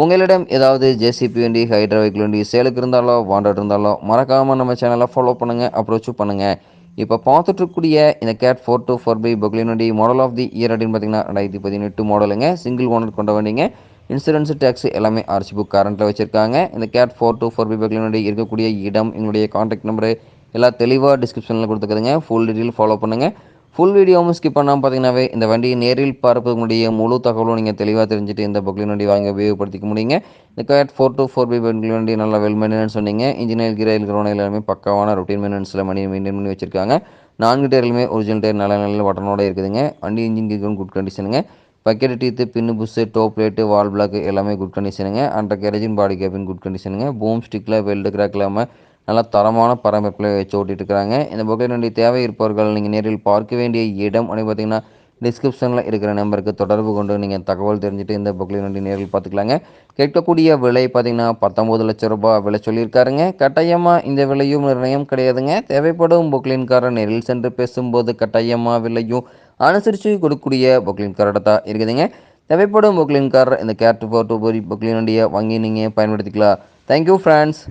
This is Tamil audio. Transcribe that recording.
உங்களிடம் ஏதாவது ஜேசிபி வண்டி ஹைட்ரா வெஹிக்கிள் வண்டி சேலுக்கு இருந்தாலோ வாண்டட் இருந்தாலோ மறக்காமல் நம்ம சேனலை ஃபாலோ பண்ணுங்கள் அப்ரோச்சும் பண்ணுங்கள் இப்போ பார்த்துட்ருக்கூடிய இந்த Cat four two four B பக்லின் வண்டி மாடல் ஆஃப் தி இயர் அப்படின்னு பார்த்தீங்கன்னா ரெண்டாயிரத்தி பதினெட்டு மாடலுங்க சிங்கிள் ஓனர் கொண்ட வண்டிங்க. இன்சூரன்ஸ் டேக்ஸ் எல்லாமே ஆர்சி புக் கரண்ட்டில் வச்சுருக்காங்க. இந்த Cat four two four B பக்லின் வண்டி இருக்கக்கூடிய இடம் எங்களுடைய காண்டாக்ட் நம்பரு எல்லாம் தெளிவாக டிஸ்கிரிப்ஷனில் கொடுத்துக்கிறதுங்க ஃபுல் டீட்டெயில் ஃபாலோ பண்ணுங்கள் ஃபுல் வீடியோவும் ஸ்கிப் பண்ணாமல் பார்த்தீங்கன்னாவே இந்த வண்டியை நேரில் பார்ப்பதற்குடைய முழு தகவலும் நீங்கள் தெளிவாக தெரிஞ்சுட்டு இந்த பக்லின் வண்டி வாங்கி உபயோகப்படுத்திக்க முடியுங்க. இந்த Cat four two four B பக்லின் வண்டி நல்லா வெல் மெயின்டெனன்ஸ் சொன்னீங்க. இன்ஜினியர் கிரைல் கிரௌண்ட் எல்லாமே பக்காவான ரொட்டீன் மெயின்டெனன்ஸில் மணி மெயின்டைன் பண்ணி வச்சிருக்காங்க. நான்கு டயர்களுமே ஒரிஜினல் டயர் நல்ல நல்ல வட்டனோட இருக்குதுங்க. வண்டி engine ground good கண்டிஷனுங்க bucket teeth pin bush top plate valve block எல்லாமே குட் கண்டிஷனுங்க அண்டர் கேரேஜின் பாடி கேபின் குட் கண்டிஷனுங்க பூம் ஸ்டிக்கில் வெல்டு கிராக் இல்லாமல் நல்லா தரமான பராமரிப்பில் வச்சு ஓட்டிகிட்டு இருக்கிறாங்க இந்த புகையில தேவை இருப்பவர்கள் நீங்கள் நேரில் பார்க்க வேண்டிய இடம் அப்படின்னு பார்த்தீங்கன்னா டிஸ்கிரிப்ஷனில் இருக்கிற நம்பருக்கு தொடர்பு கொண்டு நீங்கள் தகவல் தெரிஞ்சுட்டு இந்த புக்லின் வண்டி நேரில் பார்த்துக்கலாங்க. கேட்கக்கூடிய விலை பார்த்தீங்கன்னா பத்தொம்பது லட்சம் ரூபாய் விலை சொல்லியிருக்காருங்க. கட்டாயமாக இந்த விலையும் நிர்ணயம் கிடையாதுங்க. தேவைப்படும் புக்லின்காரர் நேரில் சென்று பேசும்போது கட்டாயமாக விலையும் அனுசரித்து கொடுக்கக்கூடிய புக்லின்காரோட தான் இருக்குதுங்க. தேவைப்படும் புக்லின்காரர் இந்த கேட் ஃபோர் டூ புக்லினுடைய வாங்கி நீங்கள் பயன்படுத்திக்கலாம். Thank you friends